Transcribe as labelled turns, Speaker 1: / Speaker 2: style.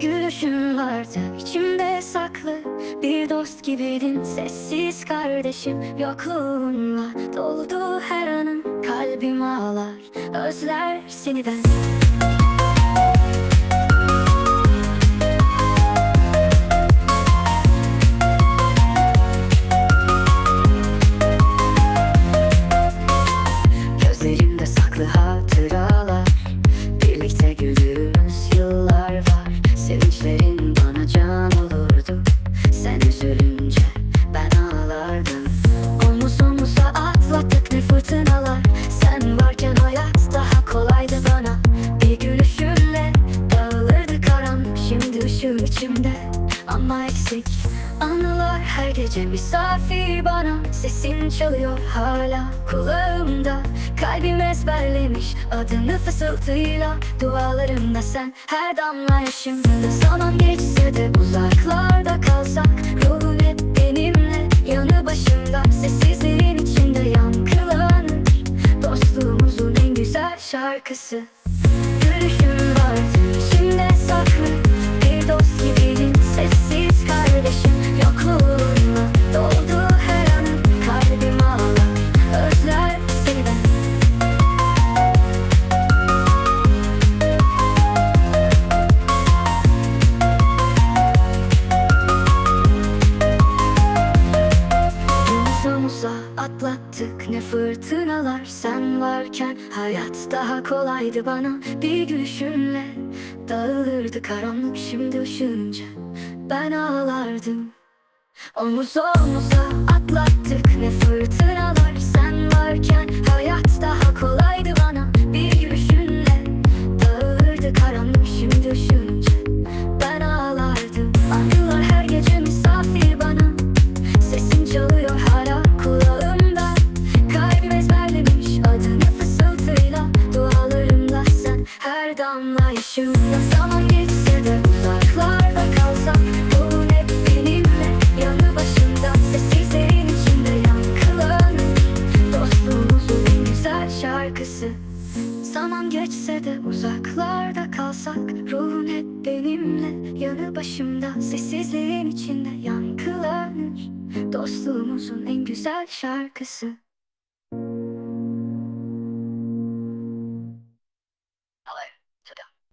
Speaker 1: Gülüşün vardı içimde saklı. Bir dost gibiydin sessiz kardeşim. Yokluğunla doldu her anım. Kalbim ağlar özler seni ben. Gözlerimde saklı hatıralar Sevinçlerin bana can olurdu. Sen üzülünce ben ağlardım. Omuz omuza atlattık ne fırtınalar. Sen varken hayat daha kolaydı bana. Bir gülüşünle dağılırdı karanlık Şimdi ışığın içimde ama eksik Anılar her gece misafir bana. Sesin çalıyor hala kulağımda. Kalbim ezberlemiş adını fısıltıyla. Dualarımda sen her damla yaşımda Zaman geçse de uzaklarda kalsak Ruhun hep benimle yanı başımda. Sessizliğin içinde yankılanır Dostluğumuzun en güzel şarkısı. Gülüşün atlattık ne fırtınalar Sen varken. Hayat daha kolaydı bana Bir gülüşünle. Dağılırdı karanlık Şimdi ışınca. Ben ağlardım. Omuz omuza atlattık ne fırtınalar Zaman geçse de uzaklarda kalsam Ruhun hep benimle yanı başımda Sessizlerin içinde yankılanır. Dostluğumuzun en güzel şarkısı. Zaman geçse de uzaklarda kalsak Ruhun hep benimle yanı başımda Sessizliğin içinde yankılanır. Dostluğumuzun en güzel şarkısı